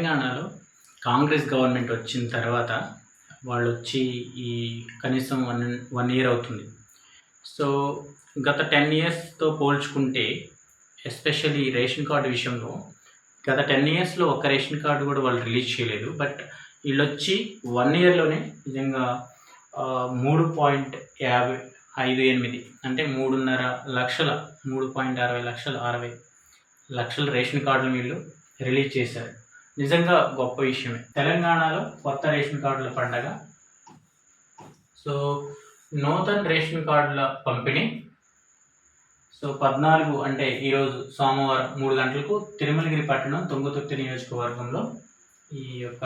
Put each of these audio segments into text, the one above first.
తెలంగాణలో కాంగ్రెస్ గవర్నమెంట్ వచ్చిన తర్వాత వాళ్ళు వచ్చి ఈ కనీసం వన్ వన్ ఇయర్ అవుతుంది. సో గత టెన్ ఇయర్స్తో పోల్చుకుంటే ఎస్పెషల్లీ రేషన్ కార్డు విషయంలో గత టెన్ ఇయర్స్లో ఒక్క రేషన్ కార్డు కూడా వాళ్ళు రిలీజ్ చేయలేదు. బట్ వీళ్ళు వచ్చి వన్ ఇయర్లోనే నిజంగా మూడు పాయింట్ యాభై ఐదు ఎనిమిది అంటే మూడున్నర లక్షల మూడు పాయింట్ అరవై లక్షల అరవై లక్షల రేషన్ కార్డులు వీళ్ళు రిలీజ్ చేశారు. నిజంగా గొప్ప విషయమే. తెలంగాణలో కొత్త రేషన్ కార్డుల పండగ. సో నూతన రేషన్ కార్డుల పంపిణీ. సో పద్నాలుగు అంటే ఈరోజు సోమవారం మూడు గంటలకు తిరుమలగిరి పట్టణం తుంగతుర్తి నియోజకవర్గంలో ఈ యొక్క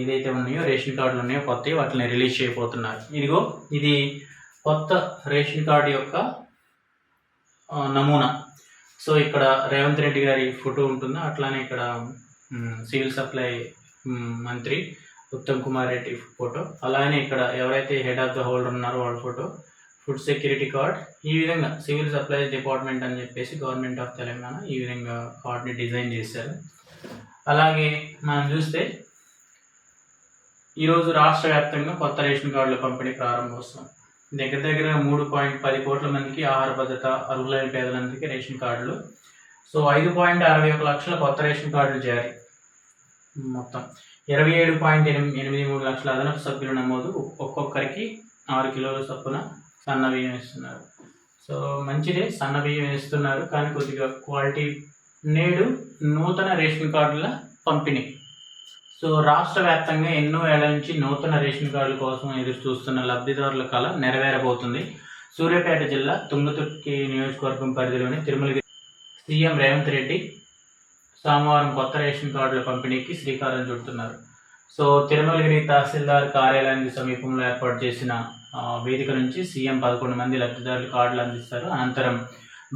ఏదైతే ఉన్నాయో రేషన్ కార్డులు ఉన్నాయో కొత్తవి వాటిని రిలీజ్ చేయబోతున్నారు. ఇదిగో ఇది కొత్త రేషన్ కార్డు యొక్క నమూనా. సో ఇక్కడ రేవంత్ రెడ్డి గారి ఫోటో ఉంటుందో? అట్లానే ఇక్కడ సివిల్ సప్లై మంత్రి ఉత్తమ్ కుమార్ రెడ్డి ఫోటో. అలానే ఇక్కడ ఎవరైతే హెడ్ ఆఫ్ ద హోల్డర్ ఉన్నారో వాళ్ళ ఫోటో. Food security card. ఈ విధంగా సివిల్ సప్లై డిపార్ట్మెంట్ అని చెప్పేసి గవర్నమెంట్ ఆఫ్ తెలంగాణ ఈ విధంగా కార్డ్ని డిజైన్ చేశారు. అలాగే మనం చూస్తే ఈరోజు రాష్ట్ర వ్యాప్తంగా కొత్త రేషన్ కార్డుల పంపిణీ ప్రారంభోత్సవం. దగ్గర దగ్గర మూడు పాయింట్ పది కోట్ల మందికి ఆహార భద్రత అర్హులైన పేదలందరికీ రేషన్ కార్డులు. సో ఐదు పాయింట్ అరవై ఒక లక్షల కొత్త రేషన్ కార్డులు జారీ. మొత్తం ఇరవై ఏడు పాయింట్ ఎనిమిది ఎనిమిది మూడు లక్షల అదనపు సభ్యుల నమోదు. ఒక్కొక్కరికి ఆరు కిలోల చొప్పున సన్న బియ్యం ఇస్తున్నారు సో మంచిదే సన్న బియ్యం ఇస్తున్నారు కానీ కొద్దిగా క్వాలిటీ నేడు నూతన రేషన్ కార్డుల పంపిణీ. సో రాష్ట్ర వ్యాప్తంగా ఎన్నో ఏళ్ళ నుంచి నూతన రేషన్ కార్డుల కోసం ఎదురు చూస్తున్న లబ్ధిదారుల కళ నెరవేరబోతుంది. సూర్యాపేట జిల్లా తుంగతుర్తి నియోజకవర్గం పరిధిలోని తిరుమలగిరి సీఎం రేవంత్ రెడ్డి సోమవారం కొత్త రేషన్ కార్డుల పంపిణీకి శ్రీకారం చుడుతున్నారు. సో తిరుమలగిరి తహసీల్దార్ కార్యాలయానికి సమీపంలో ఏర్పాటు చేసిన వేదిక నుంచి సీఎం పదకొండు మంది లబ్ధిదారులు కార్డులు అందిస్తారు. అనంతరం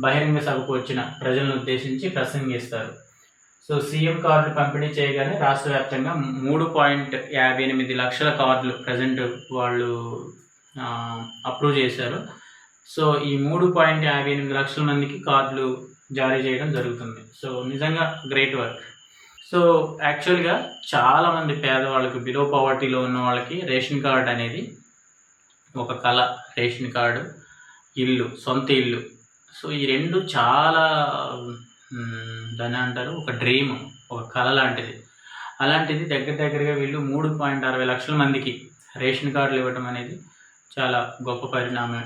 బహిరంగ సభకు వచ్చిన ప్రజలను ఉద్దేశించి ప్రసంగిస్తారు. సో సీఎం కార్డులు పంపిణీ చేయగానే రాష్ట్ర వ్యాప్తంగా మూడు పాయింట్ యాభై ఎనిమిది లక్షల కార్డులు ప్రజెంట్ వాళ్ళు అప్రూవ్ చేశారు. సో ఈ మూడు పాయింట్ యాభై ఎనిమిది లక్షల మందికి కార్డులు జారీ చేయడం జరుగుతుంది. సో నిజంగా గ్రేట్ వర్క్. సో యాక్చువల్గా చాలామంది పేదవాళ్ళకి బిలో పవర్టీలో ఉన్న వాళ్ళకి రేషన్ కార్డ్ అనేది ఒక కళ. రేషన్ కార్డు ఇల్లు సొంత ఇల్లు. సో ఈ రెండు చాలా దాన్ని అంటారు ఒక డ్రీమ్ ఒక కళ లాంటిది. అలాంటిది దగ్గర దగ్గరగా వీళ్ళు మూడు పాయింట్ అరవై లక్షల మందికి రేషన్ కార్డులు ఇవ్వటం అనేది చాలా గొప్ప పరిణామం.